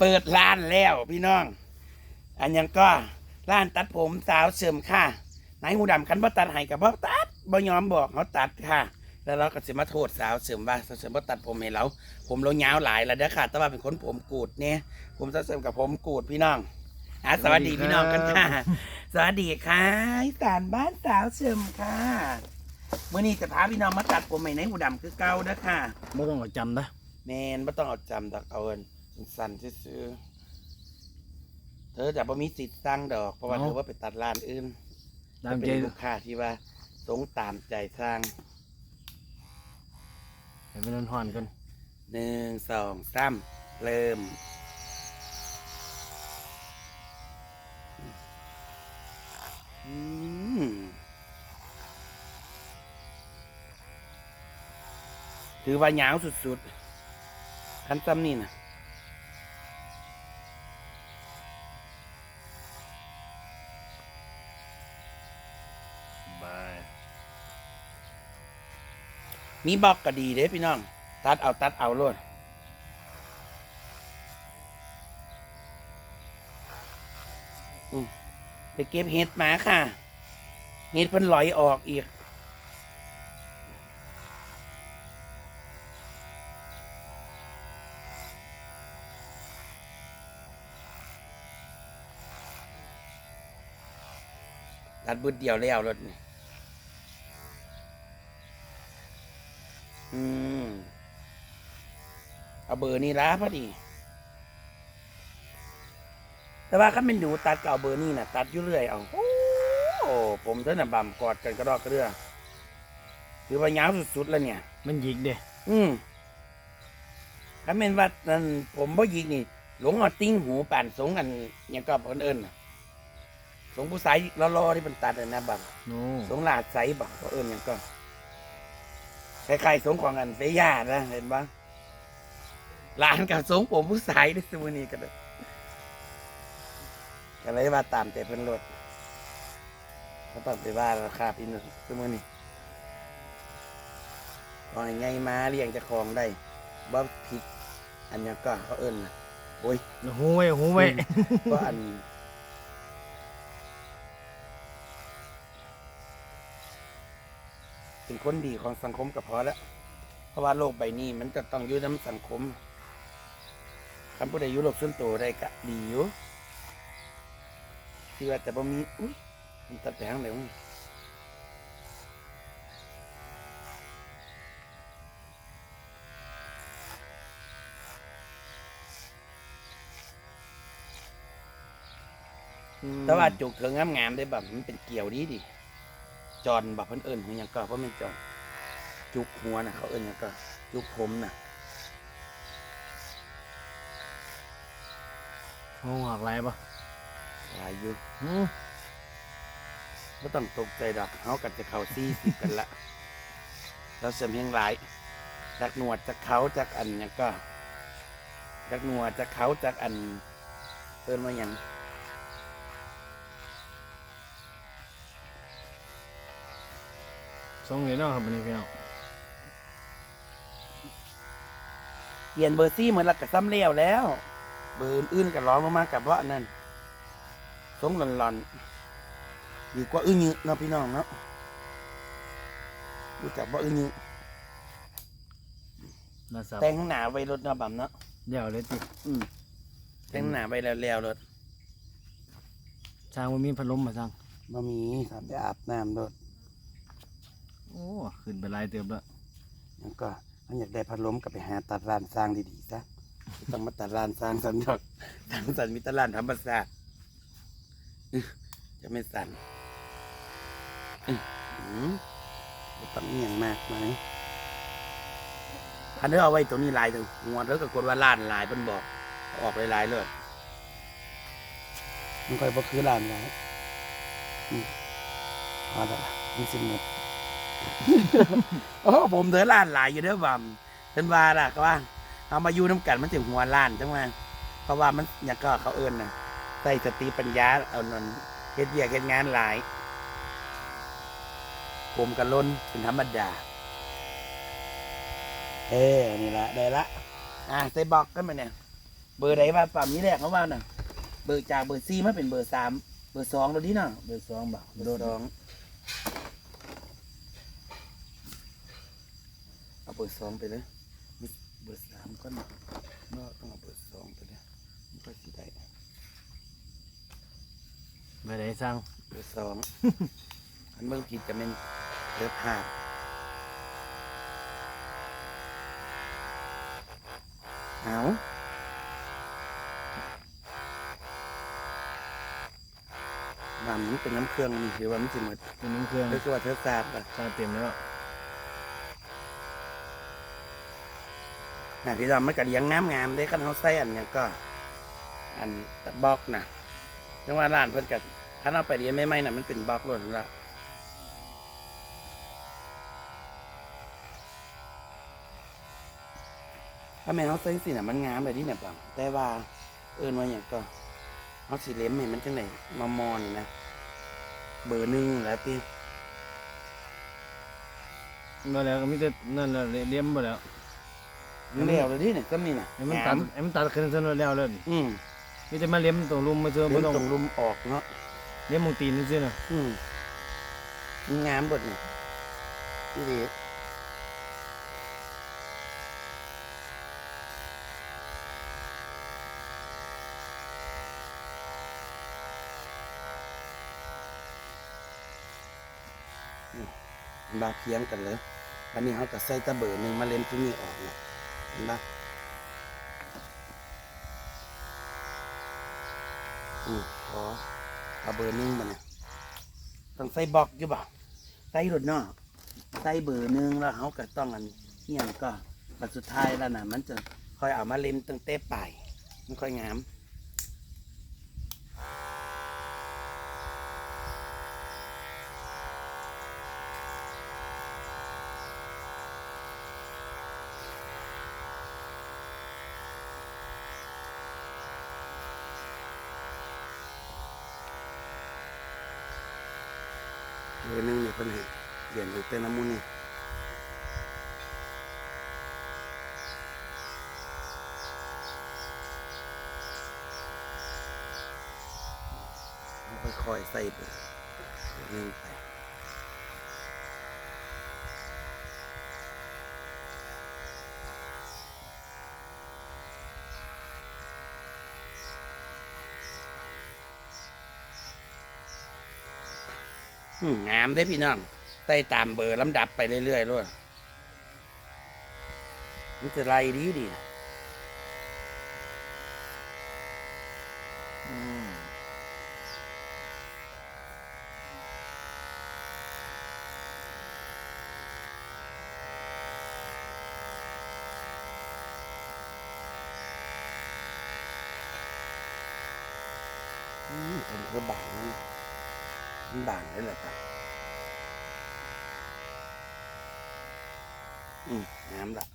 เปิดร้านแล้วพี่น้อง อันยังก็ร้านตัดผมสาวเสริมค่ะนายหูดำคันบ่ตัดให้กับบ่ตัดบ่ยอมบอกเขาตัดค่ะ แล้วเราก็สิมาโทษสาวเสริมว่าสาวเสริมบ่ตัดผมให้เรา ผมเรายาวหลายแล้วเด้อค่ะ แต่ว่าเป็นคนผมกูดเนี่ยผมสาวเสริมกับผมกูดพี่น้องอะสวัสดีพี่น้องกันค่ะ สวัสดีค่ะอีสานบ้านสาวเสริมค่ะเมื่อนี้จะพาพี่น้องมาตัดผมให้นายหูดำคือเก่าเด้อค่ะไม่ต้องเอาจำนะ แมนไม่ต้องเอาจำดอกเอาเอินสั่นๆซื้อๆเธอจะบ่มีสิทธิ์สั่งดอก เพราะว่าเธอว่าไปตัดร้านอื่นตามเป็ใจนลูกค้าที่ว่าสงตามใจสร้างให้เป็นห่อนๆกันหนึ่งสองสามเริ่ม อืมถือว่าหยาวสุดๆ คันซ้ำนี่นะบายมีบล็อกก็ดีเด้พี่น้อง ตัดเอาตัดเอาโลดอืมไปเก็บเห็ดมาค่ะ เห็ดเพิ่นลอยออกอีก บุดเดียวแล้วรถนี่อืมเอาเบอร์นี้ละพอดี แต่ว่าถ้าเป็นหนูตัดก็เอาเบอร์นี้นะตัดอยู่เรื่อยเอาโอ้ผมเท่าน่ะบำกอดกันกระดอกกระเรือถือว่ายาวสุดๆแล้วเนี่ย มันหยิกเด้อืมถ้าเป็นว่านั่นผมบ่ยิงนี่ หลงเอาติ้งหูป่านสงกันอย่างก็คนเอิญน่ะ สงผู้สายรอๆที่เป็นตัดน่ะนะบังโน้สงหลาดใสบังเขาเอิญอย่างก็คล้ายๆสงของอันเฟย่านะเห็นบ้างหลานกับสงผมผู้สายในสมุนีกันเลยก็เลยว่าตามแต่เพิ่นรถเขาต้องไปว่าราคาพี่นสมุนีตอนไงมาเลี้ยงเจะคลองได้บ่ผิดอันนี้ก็เขาเอิญนะโอ้ยหูไว้หูไว้ก็อัน เป็นคนดีของสังคมก็พอแล้วเพราะว่าโลกใบนี้มันจะต้องอยู่ในสังคมคำพูดอายุโลกส่วนตัวได้ก็ดีอยู่ที่ว่าแต่บ่มีอุ้ยมันตัดไปทางไหนวะแต่ว่าจุกเถิงงามๆได้แบบมันเป็นเกี่ยวดีดิ จอนแบบเพิ่นเอิญหัวหยังก็เพราะมันจอนจุกหัวน่ะเขาเอิญยังก็จุกผมน่ะหูหักไรปะหลายอยู่อืมก็ต้องตกใจดอกเขากันจะเข้าซี่สิบกันละเราเสริมเพียงหลายจากหนวดจากเขาจากอันหยังก็จากหนวดจากเขาจากอันเอินมาอย่าง สองเหรียญเนาะครับวันนี้พี่น้องเปลี่ยนเบอร์ซี่เหมือนหลักกับซ้ำเลี้ยวแล้ว เบอร์อื่นๆกับร้องลงมากับว่านั่นทรงหลอนๆดีกว่าอื้อยืเนาะพี่น้องเนาะรู้จักว่าอื้อยืน่าสับแต่งข้างหน้าไว้รถเนาะบ่ำเนาะเดี๋ยวเลยติอืมแต่งข้างหน้าไว้แล้วๆรถช่างมันมีพัดลมมาช่างบ่มีครับไปอาบน้ำรถโอ้ ขึ้นไปหลายเติบแล้วแล้วก็มันอยากได้พัดลมก็ไปหาตัดร้านสร้างดีๆซะไม่ต้องมาตัดร้านสร้างสันดอกทางสันมีตร้านธรรมศาสตร์อื้อจะไม่สั่นอื้อหือบ่ต้องเอียงมากไหมายอันนี้เอาไว้ตรงนี้ลายตรงหัวแล้วก็กดว่าล้านลายเป็นบอกเอาออกหลายๆเลย มันค่อยบ่คือล้านลายอืมพอแล้วล่ะมันสิหมด โอ้ผมเถอะล้านหลายอยู่เด้อบ่ำเป็นว่าล่ะก็ว่า เอามาอยู่น้ำกันมันถึงหัวล้านจังว่าเพราะว่ามันอย่างก็เขาเอิ้นน่ะใส่สติปัญญาเอานนเฮ็ดเวียกเฮ็ดงานหลายผมกันล้นเป็นธรรมดา เอ้นี่ละได้ละ อ่าใส่บล็อกกันมาเนี่ย เบอร์ไหนว่าปั๊มนี้แรกเขาว่าน่ะ เบอร์จากเบอร์สี่มาเป็นเบอร์สาม เบอร์สองแล้วดิเนาะเบอร์สองบ่เบอร์สอง เอาเบอร์สองไปเลยมีเบอร์สามก็หนักเมื่อต้องเอาเบอร์สองไปเลยมันก็สิได้เบอร์ไหนสร้างเบอร์สองอันเบิ่งผิดจะเป็นเลือกห้าเอาน้ำมันเป็นน้ำเครื่องนี่คือว่ามันสิหมดเป็นน้ำเครื่องก็คือว่าเธอทราบอะสร้างเต็มแล้ว นะพี่ดำมันก็เลี้ยงน้ำงามได้กันเขาใส่อันเนี้ยก็ อันบล็อกนะจังว่าร้านเพิ่นกับถ้าเราไปเรียนไม่ไม่น่ะมันเป็นบล็อกล้วนละถ้าแม่เขาใส่สิน่ะมันงามแบบนี้เนี่ยปังแต่ว่าเอินว่าอย่างก็เขาสีเล็มเห็นมันจังไหนมามอนนะเบอร์หนึ่งแล้วพี่มาแล้วก็มีแต่นั่นแหละเลี้ยมมดแล้ว เลี้ยวเลยดิเนี่ยก็มีน่ะให้มันตัดให้มันตัดขึ้นเส้นแล้วเลยอืมมีแต่มาเลี้ยมตรงรุมมาเจอเลี้บ่ยต้องตรงรุมออกเนาะเลี้ยมมงตีนนี่ซื่อน่ะอืมมันงามเบดเนี่ยพี่ดีบาเพียงกันเลยวันนี้เขาก็ใส่ตะเบอร์หนึ่งมาเล่นที่นี่ออกเนี่ยเห็ นะอืมขอเอาเบอร์หนึ่งมาเนี่ยต้องใส่บล็อกอยู่บ่ใส่รถเนาะใส่เบอร์หนึ่งแล้วเขาก็ต้องอันเฮียก็บัดสุดท้ายแล้วนะมันจะค่อยเอามาเล็มตั้งเต่ปลายมันค่อยงาม อนึงเนี่ยเป็นให้เรียนไปเป็นน้ำมูนี่ค่อยๆใส่หนึ่งไป งามได้พี่น้องใส่ตามเบอร์ลำดับไปเรื่อยๆด้วยมันจะไล่ดีดีอืมอืมเป็นกระบางนี่ มันบางได้เลยครับอืมงามละ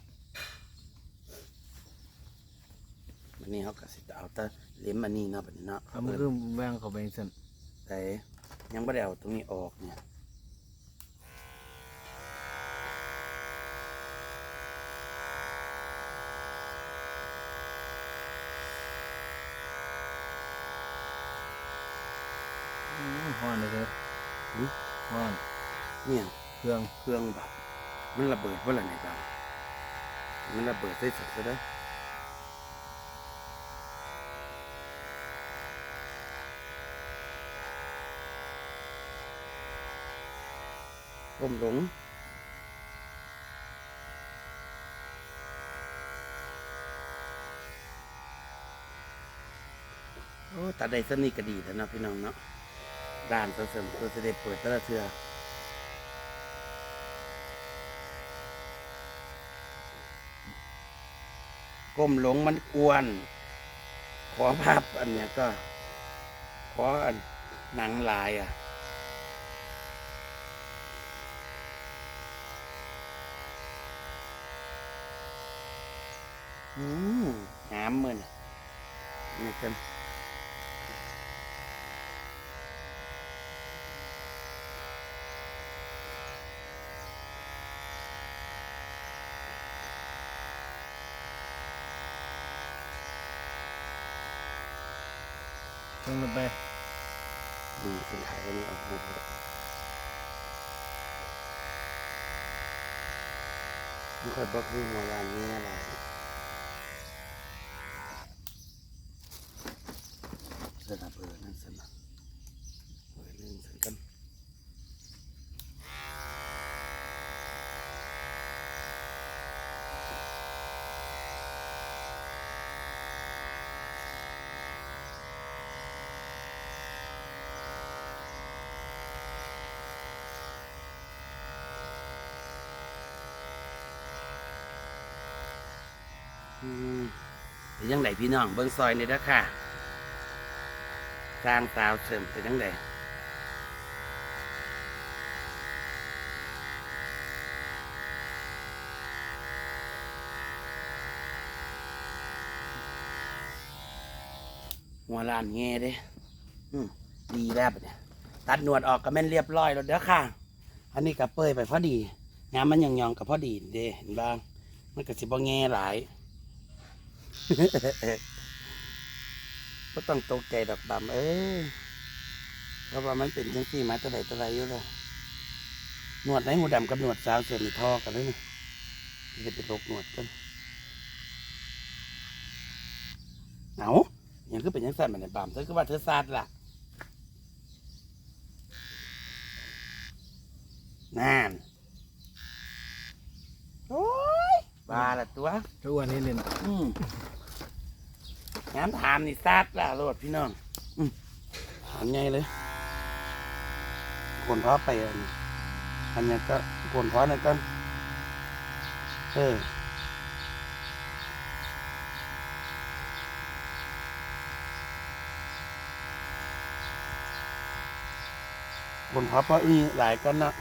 วันนี้เขาก็สิจะเอาแต่เล็มอันนี้เนาะแบบนี้เนาะเอามันคือแบ่งเข้าไปเส้นแต่ยังไม่ได้เอาตรงนี้ออกเนี่ย อืมฮ้อนเลยเด้อหือฮ้อนเนี่ยเครื่องเครื่องแบบมันระเบิดเมื่อไหร่เนี่ยครับมันระเบิดได้สุดซะได้อผมหลงโอ้ตัดได้สนิทก็ดีแล้วเนาะพี่น้องเนาะ ด้านตัวเสริมตัวเสด็จเปิดแต่ละเทือก้มหลงมันกวน ขอภาพอันเนี้ยก็ ขออันหนังลายอะอืมงามมือนนี่กัน ลงรถไปอืมเป็นขายกันนี้ออกมาเลยไม่ค่อยบล็อกเรื่หัวลานนี้อะไรสนับเบอร์นั่นสนับ เป็นยังไงพี่น้องเบิ้งซอยนี่เด้อค่ะสร้างสาวเสริมเป็นยังไงหัวลานแง่เด้อืมดีแล้วบัดเนี่ยตัดหนวดออกก็แม่นเรียบร้อยแล้วเด้อค่ะ อันนี้ก็เปื่อยไปพอดีงามมันยองๆกับพอดีเด้เห็นบ้าง มันก็สิบ่แง่หลาย ก็ต้องตกใจดอกบำเอ้ยเพราะว่ามันเป็นจังซี่มาแตะไดแตะไรอยู่เลยหนวดไหนหูดำกับหนวดสาวเสื่อมทอกันเลยนี่จะเป็นโรคหนวดกันเอาอย่างคือเป็นยังสั่นเหมือนในบำเธอคือว่าเธอซาดล่ะนั่นโอ้ยบาละตัวก็อ้วนนี่เล่นอืม งานถามนี่ซาดละโลดพี่น้องอถามไงเลยคนพาะไปอันนี้อันนี้ก็คนเพาะนั่นก็เออคนพาะเพราะอีหลายกันนะ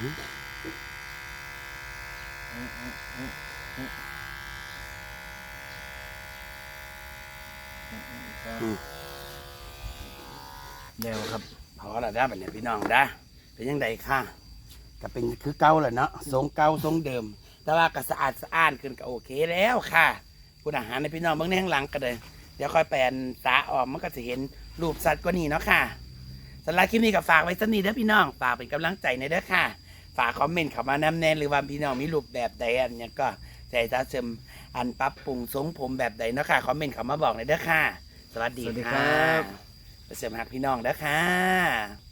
เดียวครับพอและได้แบบนี้พี่น้องได้เป็นยังไงค่ะก็เป็นคือเก่าแหละเนาะทรงเก่าทรงเดิม แต่ว่าก็สะอาดสะอ้านขึ้นก็โอเคแล้วค่ะคุณอาหารในพี่น้องเบื้องในข้างหลังก็เลยเดี๋ยวค่อยแปลนสาออกมันก็จะเห็นรูปสัตว์กว่านี้เนาะค่ะสำหรับคลิปนี้ก็ฝากไว้สักนิดเด้อพี่น้องฝากเป็นกำลังใจในเด้อค่ะ ฝากคอมเมนต์เข้ามาน้ำแน่นหรือว่าพี่น้องมีรูปแบบใดอันเนี้ยก็ใจตาเสริมอันปรับปรุงทรงผมแบบใดเนาะค่ะคอมเมนต์เข้ามาบอกในอยเด้อค่ะ สวัสดีสวัสดีคค่ะรับเสริมหักพี่น้องเด้อค่ะ